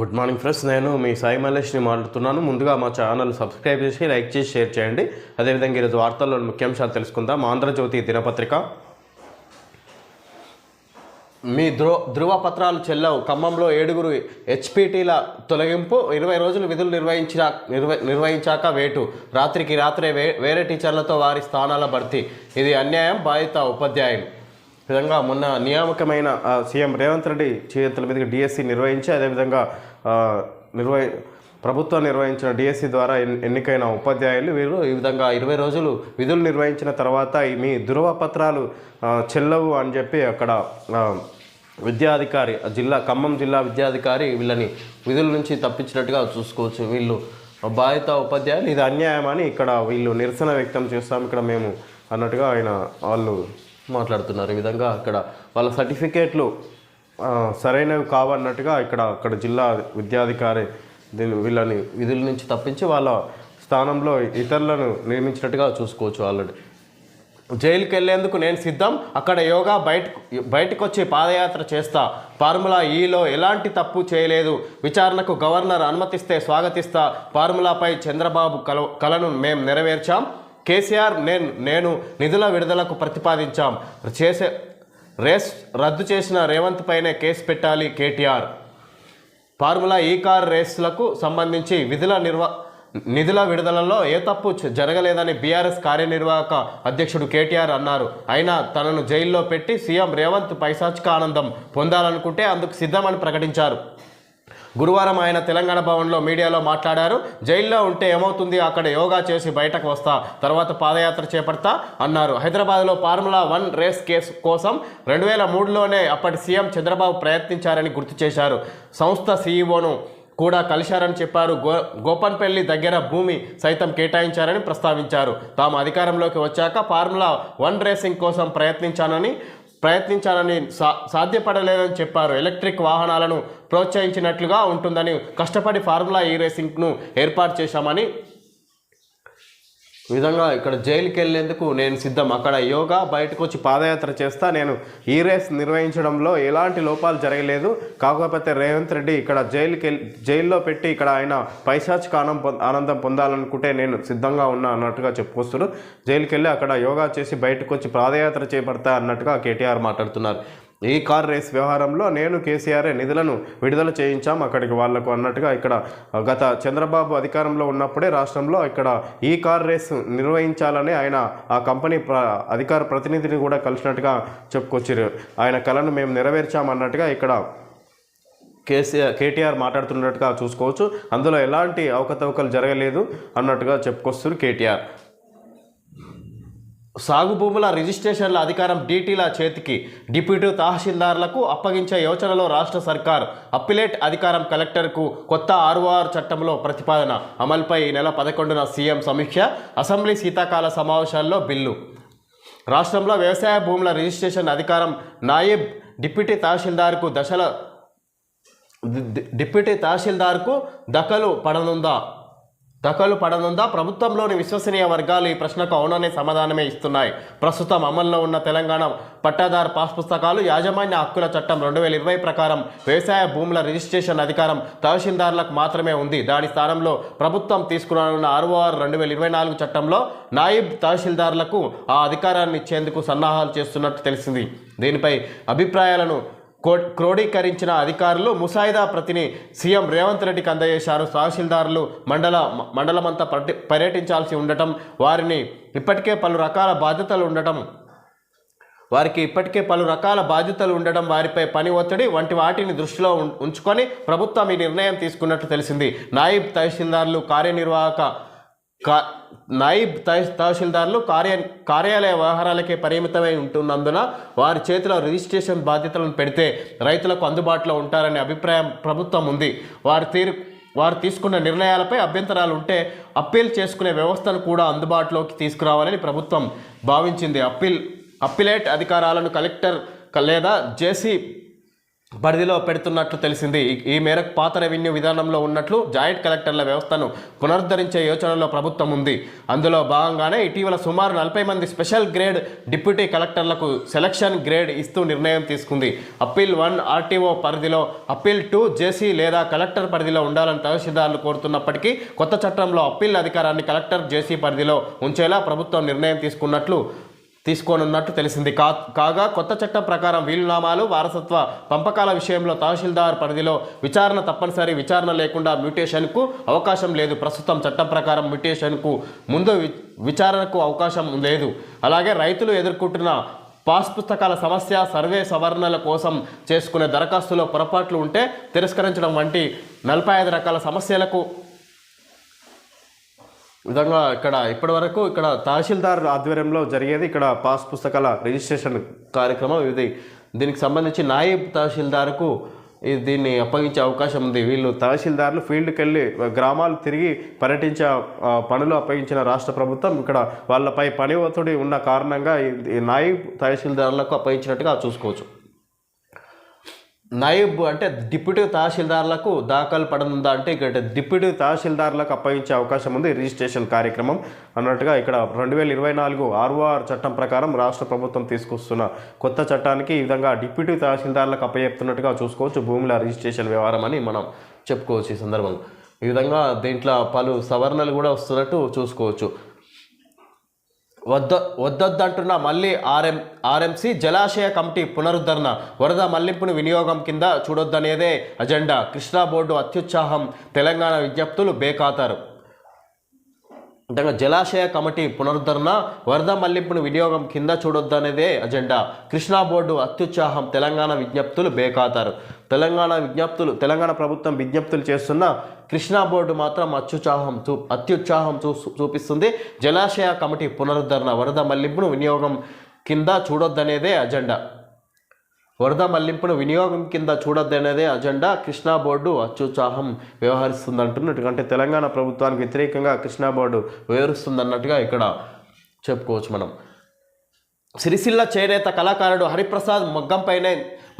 Good morning friends. నేను మీ సాయి మల్లేష్ని మాట్లాడుతున్నాను. ముందుగా మా ఛానల్ సబ్స్క్రైబ్ చేసి లైక్ చేసి షేర్ చేయండి. అదేవిధంగా ఈరోజు వార్తల్లో ముఖ్యాంశాలు తెలుసుకుందాం. ఆంధ్రజ్యోతి దినపత్రిక. మీ ధ్రువ ధృవపత్రాలు చెల్లవు. ఖమ్మంలో ఏడుగురు హెచ్పిటీల తొలగింపు. ఇరవై రోజులు విధులు నిర్వహించిన నిర్వ నిర్వహించాక వేటు. రాత్రికి రాత్రే వే వేరే టీచర్లతో వారి స్థానాల భర్తీ. ఇది అన్యాయం బాధిత ఉపాధ్యాయులు. విధంగా మొన్న నియామకమైన సీఎం రేవంత్ రెడ్డి చేతుల మీదుగా డిఎస్సి నిర్వహించి అదేవిధంగా ఆ, నిర్వహి ప్రభుత్వం నిర్వహించిన డిఎస్సి ద్వారా ఎన్నికైన ఉపాధ్యాయులు వీరు. ఈ విధంగా ఇరవై రోజులు విధులు నిర్వహించిన తర్వాత మీ ధృవపత్రాలు పత్రాలు చెల్లవు అని చెప్పి అక్కడ విద్యాధికారి జిల్లా ఖమ్మం జిల్లా విద్యాధికారి వీళ్ళని విధుల నుంచి తప్పించినట్టుగా చూసుకోవచ్చు. వీళ్ళు బాధిత ఉపాధ్యాయులు. ఇది అన్యాయం అని ఇక్కడ వీళ్ళు నిరసన వ్యక్తం చేస్తాం. ఇక్కడ మేము అన్నట్టుగా ఆయన వాళ్ళు మాట్లాడుతున్నారు. ఈ విధంగా ఇక్కడ వాళ్ళ సర్టిఫికేట్లు సరైనవి కావన్నట్టుగా ఇక్కడ అక్కడ జిల్లా విద్యాధికారి దీని వీళ్ళని విధుల నుంచి తప్పించి వాళ్ళ స్థానంలో ఇతరులను నియమించినట్టుగా చూసుకోవచ్చు ఆల్రెడీ. జైలుకి వెళ్ళేందుకు నేను సిద్ధం. అక్కడ యోగా బయట బయటకు వచ్చి పాదయాత్ర చేస్తా. ఫార్ములా ఈలో ఎలాంటి తప్పు చేయలేదు. విచారణకు గవర్నర్ అనుమతిస్తే స్వాగతిస్తా. ఫార్ములాపై చంద్రబాబు కల కలను మేం నెరవేర్చాం. కేసీఆర్ నేను నేను నిధుల విడుదలకు ప్రతిపాదించాం. చేసే రేస్ రద్దు చేసిన రేవంత్ పైనే కేసు పెట్టాలి కేటీఆర్. ఫార్ములా ఈ కార్ రేసులకు సంబంధించి విధుల నిర్వ నిధుల విడుదలలో ఏ తప్పు జరగలేదని బీఆర్ఎస్ కార్యనిర్వాహక అధ్యక్షుడు కేటీఆర్ అన్నారు. అయినా తనను జైల్లో పెట్టి సీఎం రేవంత్ పైశాచిక ఆనందం పొందాలనుకుంటే అందుకు సిద్ధమని ప్రకటించారు. గురువారం ఆయన తెలంగాణ భవన్లో మీడియాలో మాట్లాడారు. జైల్లో ఉంటే ఏమవుతుంది? అక్కడ యోగా చేసి బయటకు వస్తా తర్వాత పాదయాత్ర చేపడతా అన్నారు. హైదరాబాద్లో ఫార్ములా వన్ రేస్ కేసు కోసం రెండు వేల మూడులోనే అప్పటి సీఎం చంద్రబాబు ప్రయత్నించారని గుర్తు చేశారు. సంస్థ సీఈఓను కూడా కలిశారని చెప్పారు. గో గోపన్పల్లి దగ్గర భూమి సైతం కేటాయించారని ప్రస్తావించారు. తాము అధికారంలోకి వచ్చాక ఫార్ములా వన్ రేసింగ్ కోసం ప్రయత్నించానని ప్రయత్నించాలని సా సాధ్యపడలేదని చెప్పారు. ఎలక్ట్రిక్ వాహనాలను ప్రోత్సహించినట్లుగా ఉంటుందని కష్టపడి ఫార్ములా ఈ రేసింగ్ను ఏర్పాటు చేశామని విధంగా ఇక్కడ జైలుకి వెళ్ళేందుకు నేను సిద్ధం. అక్కడ యోగా బయటకు వచ్చి పాదయాత్ర చేస్తా. నేను ఈ రేస్ నిర్వహించడంలో ఎలాంటి లోపాలు జరగలేదు. కాకపోతే రేవంత్ రెడ్డి ఇక్కడ జైలుకి జైల్లో పెట్టి ఇక్కడ ఆయన పైశాచిక ఆనం పొంద- ఆనందం పొందాలనుకుంటే నేను సిద్ధంగా ఉన్నా అన్నట్టుగా చెప్పుకొస్తారు జైలుకి వెళ్ళి అక్కడ యోగా చేసి బయటకు వచ్చి పాదయాత్ర చేపడతా అన్నట్టుగా కేటీఆర్ మాట్లాడుతున్నారు. ఈ కార్ రేస్ వ్యవహారంలో నేను కేసీఆర్ నిధులను విడుదల చేయించాం. అక్కడికి వాళ్ళకు అన్నట్టుగా ఇక్కడ గత చంద్రబాబు అధికారంలో ఉన్నప్పుడే రాష్ట్రంలో ఇక్కడ ఈ కార్ రేస్ నిర్వహించాలని ఆయన ఆ కంపెనీ ప్ర అధికార ప్రతినిధిని కూడా కలిసినట్టుగా చెప్పుకొచ్చారు ఆయన కళను మేము నెరవేర్చామన్నట్టుగా ఇక్కడ కేసీఆర్ కేటీఆర్ మాట్లాడుతున్నట్టుగా చూసుకోవచ్చు. అందులో ఎలాంటి అవకతవకలు జరగలేదు అన్నట్టుగా చెప్పుకొస్తారు కేటీఆర్. సాగు భూముల రిజిస్ట్రేషన్ల అధికారం డీటీల చేతికి. డిప్యూటీ తహసీల్దార్లకు అప్పగించే యోచనలో రాష్ట్ర సర్కార్ అప్పిలేట్ అధికారం కలెక్టర్కు కొత్త ఆర్ఓఆర్ చట్టంలో ప్రతిపాదన. అమలుపై ఈ నెల పదకొండున సీఎం సమీక్ష అసెంబ్లీ శీతాకాల సమావేశాల్లో బిల్లు. రాష్ట్రంలో వ్యవసాయ భూముల రిజిస్ట్రేషన్ అధికారం నాయిబ్ డిప్యూటీ తహసీల్దార్కు దశల డిప్యూటీ తహసీల్దార్కు దఖలు పడనుందా? దఖలు పడనుందా? ప్రభుత్వంలోని విశ్వసనీయ వర్గాలు ఈ ప్రశ్నకు అవుననే సమాధానమే ఇస్తున్నాయి. ప్రస్తుతం అమల్లో ఉన్న తెలంగాణ పట్టాదారు పాస్ పుస్తకాలు యాజమాన్య హక్కుల చట్టం రెండు వేల ఇరవై ప్రకారం వ్యవసాయ భూముల రిజిస్ట్రేషన్ అధికారం తహసీల్దార్లకు మాత్రమే ఉంది. దాని స్థానంలో ప్రభుత్వం తీసుకురానున్న ఆర్ఓఆర్ రెండు వేల ఇరవై నాలుగు చట్టంలో నాయిబ్ తహసీల్దార్లకు ఆ అధికారాన్ని ఇచ్చేందుకు సన్నాహాలు చేస్తున్నట్టు తెలిసింది. దీనిపై అభిప్రాయాలను క్రోడీకరించిన అధికారులు ముసాయిదా ప్రతిని సీఎం రేవంత్ రెడ్డికి అందజేశారు. తహసీల్దారులు మండల మండలమంతా పర్యటించాల్సి ఉండటం వారిని ఇప్పటికే పలు రకాల బాధ్యతలు ఉండటం వారికి ఇప్పటికే పలు రకాల బాధ్యతలు ఉండడం వారిపై పని ఒత్తిడి వంటి వాటిని దృష్టిలో ఉం- ఉంచుకొని ప్రభుత్వం ఈ నిర్ణయం తీసుకున్నట్లు తెలిసింది. నాయిబ్ తహసీల్దార్లు కార్యనిర్వాహక నైబ్ తహ- తహసీల్దార్లు కార్య కార్యాలయ వ్యవహారాలకే పరిమితమై ఉంటున్నందున వారి చేతిలో రిజిస్ట్రేషన్ బాధ్యతలను పెడితే రైతులకు అందుబాటులో ఉంటారనే అభిప్రాయం ప్రభుత్వం ఉంది. వారి తీరు వారు తీసుకున్న నిర్ణయాలపై అభ్యంతరాలు ఉంటే అప్పీల్ చేసుకునే వ్యవస్థను కూడా అందుబాటులోకి తీసుకురావాలని ప్రభుత్వం భావించింది. అప్పీల్ అప్పిలేట్ అధికారాలను కలెక్టర్ లేదా జేసీ పరిధిలో పెడుతున్నట్లు తెలిసింది. ఈ- మేరకు పాత రెవెన్యూ విధానంలో ఉన్నట్లు జాయింట్ కలెక్టర్ల వ్యవస్థను పునరుద్ధరించే యోచనలో ప్రభుత్వం ఉంది. అందులో భాగంగానే ఇటీవల సుమారు నలభై మంది స్పెషల్ గ్రేడ్ డిప్యూటీ కలెక్టర్లకు సెలక్షన్ గ్రేడ్ ఇస్తూ నిర్ణయం తీసుకుంది. అప్పీల్ వన్ ఆర్టీఓ పరిధిలో అప్పీల్ టూ జేసీ లేదా కలెక్టర్ పరిధిలో ఉండాలని తహసీల్దారులు కోరుతున్నప్పటికీ కొత్త చట్టంలో అప్పీల్ అధికారాన్ని కలెక్టర్ జేసీ పరిధిలో ఉంచేలా ప్రభుత్వం నిర్ణయం తీసుకున్నట్లు తీసుకోనున్నట్టు తెలిసింది. కా కాగా కొత్త చట్టం ప్రకారం వీలునామాలు వారసత్వ పంపకాల విషయంలో తహసీల్దార్ పరిధిలో విచారణ తప్పనిసరి విచారణ లేకుండా మ్యూటేషన్కు అవకాశం లేదు. ప్రస్తుతం చట్టం ప్రకారం మ్యూటేషన్కు ముందు వి- విచారణకు అవకాశం లేదు. అలాగే రైతులు ఎదుర్కొంటున్న పాస్ పుస్తకాల సమస్య సర్వే సవరణల కోసం చేసుకునే దరఖాస్తులో పొరపాట్లు ఉంటే తిరస్కరించడం వంటి నలభై ఐదు రకాల సమస్యలకు విధంగా ఇక్కడ ఇప్పటి వరకు ఇక్కడ తహసీల్దార్ ఆధ్వర్యంలో జరిగేది ఇక్కడ పాస్ పుస్తకాల రిజిస్ట్రేషన్ కార్యక్రమం. ఇది దీనికి సంబంధించి నాయబ్ తహసీల్దార్కు ఇది దీన్ని అప్పగించే అవకాశం ఉంది. వీళ్ళు తహసీల్దార్లు ఫీల్డ్కి వెళ్ళి గ్రామాలు తిరిగి పర్యటించే పనులు అప్పగించిన రాష్ట్ర ప్రభుత్వం ఇక్కడ వాళ్ళపై పని ఒత్తిడి ఉన్న కారణంగా నాయబ్ తహసీల్దార్లకు అప్పగించినట్టుగా చూసుకోవచ్చు. నాయబ్ అంటే డిప్యూటీ తహసీల్దార్లకు దాఖలు పడనుందా అంటే ఇక్కడ డిప్యూటీ తహసీల్దార్లకు అప్పగించే అవకాశం ఉంది. రిజిస్ట్రేషన్ కార్యక్రమం అన్నట్టుగా ఇక్కడ రెండు వేల ఇరవై నాలుగు ఆర్ఓఆర్ చట్టం ప్రకారం రాష్ట్ర ప్రభుత్వం తీసుకొస్తున్న కొత్త చట్టానికి ఈ విధంగా డిప్యూటీ తహసీల్దార్లకు అప్పచెప్తున్నట్టుగా చూసుకోవచ్చు. భూముల రిజిస్ట్రేషన్ వ్యవహారం అని మనం చెప్పుకోవచ్చు ఈ సందర్భంలో. ఈ విధంగా దీంట్లో పలు సవరణలు కూడా వస్తున్నట్టు చూసుకోవచ్చు. వద్ద వద్దొద్దంటున్న మళ్ళీ ఆర్ఎం ఆర్ఎంసీ జలాశయ కమిటీ పునరుద్ధరణ వరద మళ్ళింపును వినియోగం కింద చూడొద్దనేదే అజెండా. కృష్ణా బోర్డు అత్యుత్సాహం తెలంగాణ విజ్ఞప్తులు బేఖాతరు. ముఖ్యంగా జలాశయ కమిటీ పునరుద్ధరణ వరద మళ్ళింపును వినియోగం కింద చూడొద్దనేదే అజెండా. కృష్ణా బోర్డు అత్యుత్సాహం తెలంగాణ విజ్ఞప్తులు బేఖాతారు. తెలంగాణ విజ్ఞప్తులు తెలంగాణ ప్రభుత్వం విజ్ఞప్తులు చేస్తున్న కృష్ణా బోర్డు మాత్రం అత్యుత్సాహం చూ అత్యుత్సాహం చూ చూపిస్తుంది. జలాశయ కమిటీ పునరుద్ధరణ వరద మళ్ళింపును వినియోగం కింద చూడొద్దనేదే అజెండా. వరద మళ్ళింపును వినియోగం కింద చూడొద్దనేదే అజెండా. కృష్ణా బోర్డు అత్యుత్సాహం వ్యవహరిస్తుందంటున్నట్టు. అంటే తెలంగాణ ప్రభుత్వానికి వ్యతిరేకంగా కృష్ణా బోర్డు వ్యవహరిస్తుందన్నట్టుగా ఇక్కడ చెప్పుకోవచ్చు మనం. సిరిసిల్ల చేనేత కళాకారుడు హరిప్రసాద్ మగ్గంపైనే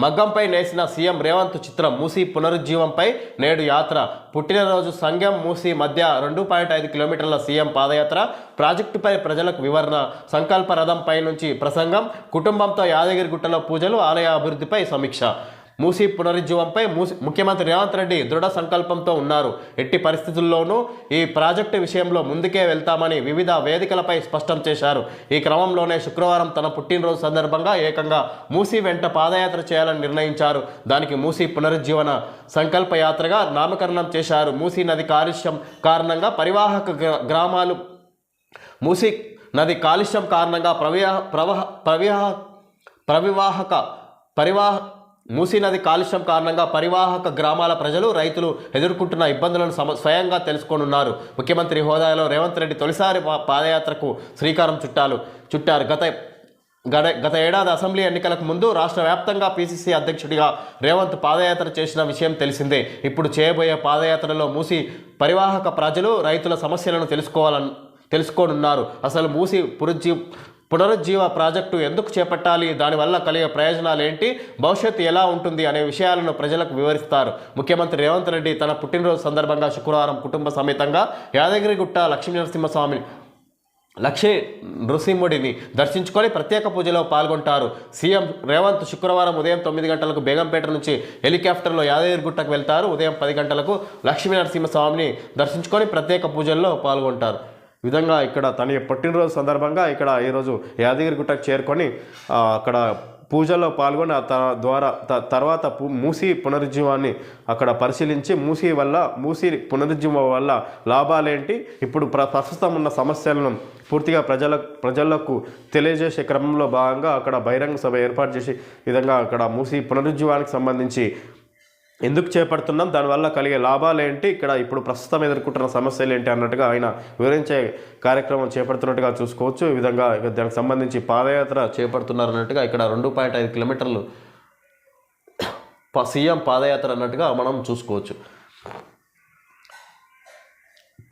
మగ్గంపై నేసిన సీఎం రేవంత్ చిత్రం మూసీ పునరుజ్జీవంపై నేడు యాత్ర. పుట్టినరోజు సంఘం మూసీ మధ్య రెండు పాయింట్ ఐదు కిలోమీటర్ల సీఎం పాదయాత్ర ప్రాజెక్టుపై ప్రజలకు వివరణ సంకల్ప రథంపై నుంచి ప్రసంగం కుటుంబంతో యాదగిరిగుట్టలో పూజలు ఆలయ అభివృద్ధిపై సమీక్ష. మూసీ పునరుజ్జీవంపై మూసి ముఖ్యమంత్రి రేవంత్ రెడ్డి దృఢ సంకల్పంతో ఉన్నారు. ఎట్టి పరిస్థితుల్లోనూ ఈ ప్రాజెక్టు విషయంలో ముందుకే వెళ్తామని వివిధ వేదికలపై స్పష్టం చేశారు. ఈ క్రమంలోనే శుక్రవారం తన పుట్టినరోజు సందర్భంగా ఏకంగా మూసీ వెంట పాదయాత్ర చేయాలని నిర్ణయించారు. దానికి మూసీ పునరుజ్జీవన సంకల్ప యాత్రగా నామకరణం చేశారు. మూసీ నది కాలుష్యం కారణంగా పరివాహక గ్రా- గ్రామాలు మూసీ నది కాలుష్యం కారణంగా ప్రవిహ ప్రవహ ప్రవిహ ప్రవివాహక పరివాహ మూసీ నది కాలుష్యం కారణంగా పరివాహక గ్రామాల ప్రజలు రైతులు ఎదుర్కొంటున్న ఇబ్బందులను సమ స్వయంగా తెలుసుకోనున్నారు. ముఖ్యమంత్రి హోదాలో రేవంత్ రెడ్డి తొలిసారి పాదయాత్రకు శ్రీకారం చుట్టాలు చుట్టారు. గత గడ గత ఏడాది అసెంబ్లీ ఎన్నికలకు ముందు రాష్ట్ర వ్యాప్తంగా పీసీసీ అధ్యక్షుడిగా రేవంత్ పాదయాత్ర చేసిన విషయం తెలిసిందే. ఇప్పుడు చేయబోయే పాదయాత్రలో మూసి పరివాహక ప్రజలు రైతుల సమస్యలను తెలుసుకోవాలని తెలుసుకోనున్నారు. అసలు మూసి పునరుజ్జీ పునరుజ్జీవ ప్రాజెక్టు ఎందుకు చేపట్టాలి? దానివల్ల కలిగే ప్రయోజనాలు ఏంటి భవిష్యత్తు ఎలా ఉంటుంది అనే విషయాలను ప్రజలకు వివరిస్తారు. ముఖ్యమంత్రి రేవంత్ రెడ్డి తన పుట్టినరోజు సందర్భంగా శుక్రవారం కుటుంబ సమేతంగా యాదగిరిగుట్ట లక్ష్మీ నరసింహస్వామి లక్ష్మీ నృసింహుడిని దర్శించుకొని ప్రత్యేక పూజలో పాల్గొంటారు. సీఎం రేవంత్ శుక్రవారం ఉదయం తొమ్మిది గంటలకు బేగంపేట నుంచి హెలికాప్టర్లో యాదగిరిగుట్టకు వెళ్తారు. ఉదయం పది గంటలకు లక్ష్మీ నరసింహస్వామిని దర్శించుకొని ప్రత్యేక పూజల్లో పాల్గొంటారు. విధంగా ఇక్కడ తన పుట్టినరోజు సందర్భంగా ఇక్కడ ఈరోజు యాదగిరిగుట్టకు చేరుకొని అక్కడ పూజలో పాల్గొని ఆ త- ద్వారా త- తర్వాత మూసి పునరుజ్జీవాన్ని అక్కడ పరిశీలించి మూసి వల్ల మూసీ పునరుజ్జీవం వల్ల లాభాలేంటి? ఇప్పుడు ప్ర ప్రస్తుతం ఉన్న సమస్యలను పూర్తిగా ప్రజల ప్రజలకు తెలియజేసే క్రమంలో భాగంగా అక్కడ బహిరంగ సభ ఏర్పాటు చేసి విధంగా అక్కడ మూసి పునరుజ్జీవానికి సంబంధించి ఎందుకు చేపడుతున్నాం? దానివల్ల కలిగే లాభాలు ఏంటి? ఇక్కడ ఇప్పుడు ప్రస్తుతం ఎదుర్కొంటున్న సమస్యలు ఏంటి అన్నట్టుగా ఆయన వివరించే కార్యక్రమం చేపడుతున్నట్టుగా చూసుకోవచ్చు. ఈ విధంగా దానికి సంబంధించి పాదయాత్ర చేపడుతున్నారు అన్నట్టుగా ఇక్కడ రెండు పాయింట్ ఐదు కిలోమీటర్లు సీఎం పాదయాత్ర అన్నట్టుగా మనం చూసుకోవచ్చు.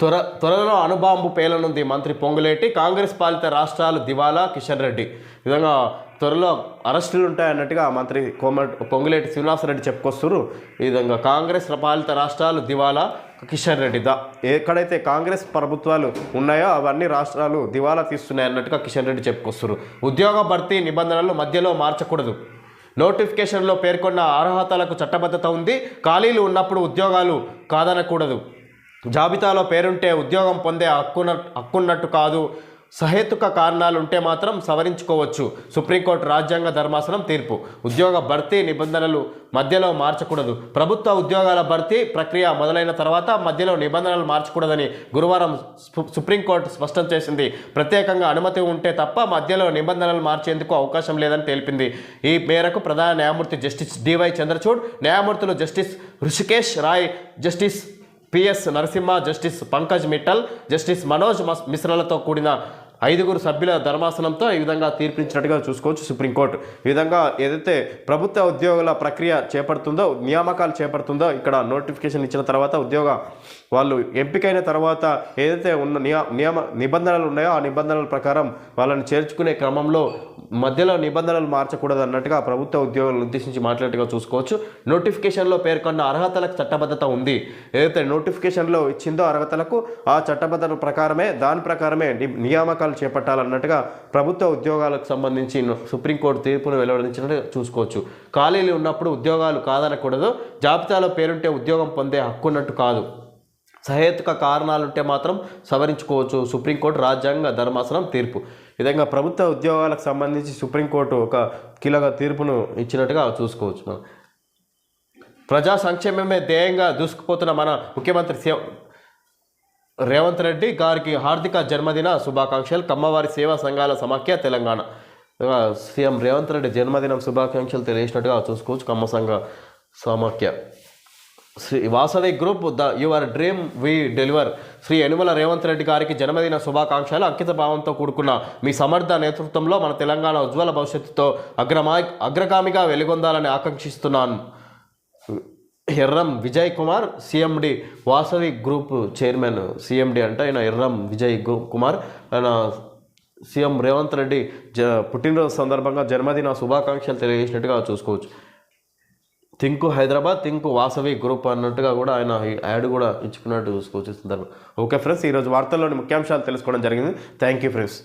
త్వర త్వరలో అణుబాంబు పేలనుంది మంత్రి పొంగులేటి. కాంగ్రెస్ పాలిత రాష్ట్రాలు దివాలా కిషన్ రెడ్డి. విధంగా త్వరలో అరెస్టులు ఉంటాయన్నట్టుగా మంత్రి కోమటి పొంగులేటి శ్రీనివాసరెడ్డి చెప్పుకొస్తున్నారు. ఈ విధంగా కాంగ్రెస్ పాలిత రాష్ట్రాలు దివాలా కిషన్ రెడ్డి దా. ఎక్కడైతే కాంగ్రెస్ ప్రభుత్వాలు ఉన్నాయో అవన్నీ రాష్ట్రాలు దివాలా తీస్తున్నాయి అన్నట్టుగా కిషన్ రెడ్డి చెప్పుకొస్తున్నారు. ఉద్యోగ భర్తీ నిబంధనలు మధ్యలో మార్చకూడదు. నోటిఫికేషన్లో పేర్కొన్న అర్హతలకు చట్టబద్ధత ఉంది. ఖాళీలు ఉన్నప్పుడు ఉద్యోగాలు కాదనకూడదు. జాబితాలో పేరుంటే ఉద్యోగం పొందే హక్కున హక్కున్నట్టు కాదు. సహేతుక కారణాలు ఉంటే మాత్రం సవరించుకోవచ్చు. సుప్రీంకోర్టు రాజ్యాంగ ధర్మాసనం తీర్పు. ఉద్యోగ భర్తీ నిబంధనలు మధ్యలో మార్చకూడదు. ప్రభుత్వ ఉద్యోగాల భర్తీ ప్రక్రియ మొదలైన తర్వాత మధ్యలో నిబంధనలు మార్చకూడదని గురువారం సుప్రీంకోర్టు స్పష్టం చేసింది. ప్రత్యేకంగా అనుమతి ఉంటే తప్ప మధ్యలో నిబంధనలు మార్చేందుకు అవకాశం లేదని తెలిపింది. ఈ మేరకు ప్రధాన న్యాయమూర్తి జస్టిస్ డివై చంద్రచూడ్ న్యాయమూర్తులు justice Hrishikesh Roy justice P S Narasimha justice Pankaj Mittal justice Manoj మస్- మిశ్రలతో కూడిన ఐదుగురు సభ్యుల ధర్మాసనంతో ఈ విధంగా తీర్పించినట్టుగా చూసుకోవచ్చు సుప్రీంకోర్టు. ఈ విధంగా ఏదైతే ప్రభుత్వ ఉద్యోగుల ప్రక్రియ చేపడుతుందో నియామకాలు చేపడుతుందో ఇక్కడ నోటిఫికేషన్ ఇచ్చిన తర్వాత ఉద్యోగ వాళ్ళు ఎంపికైన తర్వాత ఏదైతే ఉన్న నియమ నిబంధనలు ఉన్నాయో ఆ నిబంధనల ప్రకారం వాళ్ళని చేర్చుకునే క్రమంలో మధ్యలో నిబంధనలు మార్చకూడదు అన్నట్టుగా ప్రభుత్వ ఉద్యోగులను ఉద్దేశించి మాట్లాడేట్టుగా చూసుకోవచ్చు. నోటిఫికేషన్లో పేర్కొన్న అర్హతలకు చట్టబద్ధత ఉంది. ఏదైతే నోటిఫికేషన్లో ఇచ్చిందో అర్హతలకు ఆ చట్టబద్ధత ప్రకారమే దాని ప్రకారమే ని- నియామకాలు చేపట్టాలన్నట్టుగా ప్రభుత్వ ఉద్యోగాలకు సంబంధించి సుప్రీంకోర్టు తీర్పును వెలువరించినట్టు చూసుకోవచ్చు. ఖాళీలు ఉన్నప్పుడు ఉద్యోగాలు కాదనకూడదు. జాబితాలో పేరుంటే ఉద్యోగం పొందే హక్కు ఉన్నట్టు కాదు. సహేతుక కారణాలుంటే మాత్రం సవరించుకోవచ్చు. సుప్రీంకోర్టు రాజ్యాంగ ధర్మాసనం తీర్పు. విధంగా ప్రభుత్వ ఉద్యోగాలకు సంబంధించి సుప్రీంకోర్టు ఒక కీలక తీర్పును ఇచ్చినట్టుగా చూసుకోవచ్చు మనం. ప్రజా సంక్షేమమే ధ్యేయంగా దూసుకుపోతున్న మన ముఖ్యమంత్రి సే రేవంత్ రెడ్డి గారికి హార్దిక జన్మదిన శుభాకాంక్షలు. కమ్మవారి సేవా సంఘాల సమాఖ్య తెలంగాణ. సీఎం రేవంత్ రెడ్డి జన్మదినం శుభాకాంక్షలు తెలియజేసినట్టుగా చూసుకోవచ్చు. కమ్మ సంఘ సమాఖ్య. Vasavi group the your dream we deliver. Shri Yanumala Revanth Reddy గారికి జన్మదిన శుభాకాంక్షలు. అంకిత భావంతో కూడుకున్న మీ సమర్థ నేతృత్వంలో మన తెలంగాణ ఉజ్వల భవిష్యత్తుతో అగ్రమా అగ్రగామిగా వెలుగొందాలని ఆకాంక్షిస్తున్నాను. Erram Vijay Kumar CMD Vasavi group chairman. CMD అంటే ఆయన ఎర్రం విజయ్ కుమార్. ఆయన సీఎం రేవంత్ రెడ్డి జ పుట్టినరోజు సందర్భంగా జన్మదిన శుభాకాంక్షలు తెలియజేసినట్టుగా చూసుకోవచ్చు. Think Hyderabad think Vasavi group అన్నట్టుగా కూడా ఆయన యాడ్ కూడా ఇచ్చుకున్నట్టు చూసుకోవచ్చు ఈ సందర్భం ఓకే ఫ్రెండ్స్ ఈరోజు వార్తల్లోని ముఖ్యాంశాలు తెలుసుకోవడం జరిగింది. Thank you friends.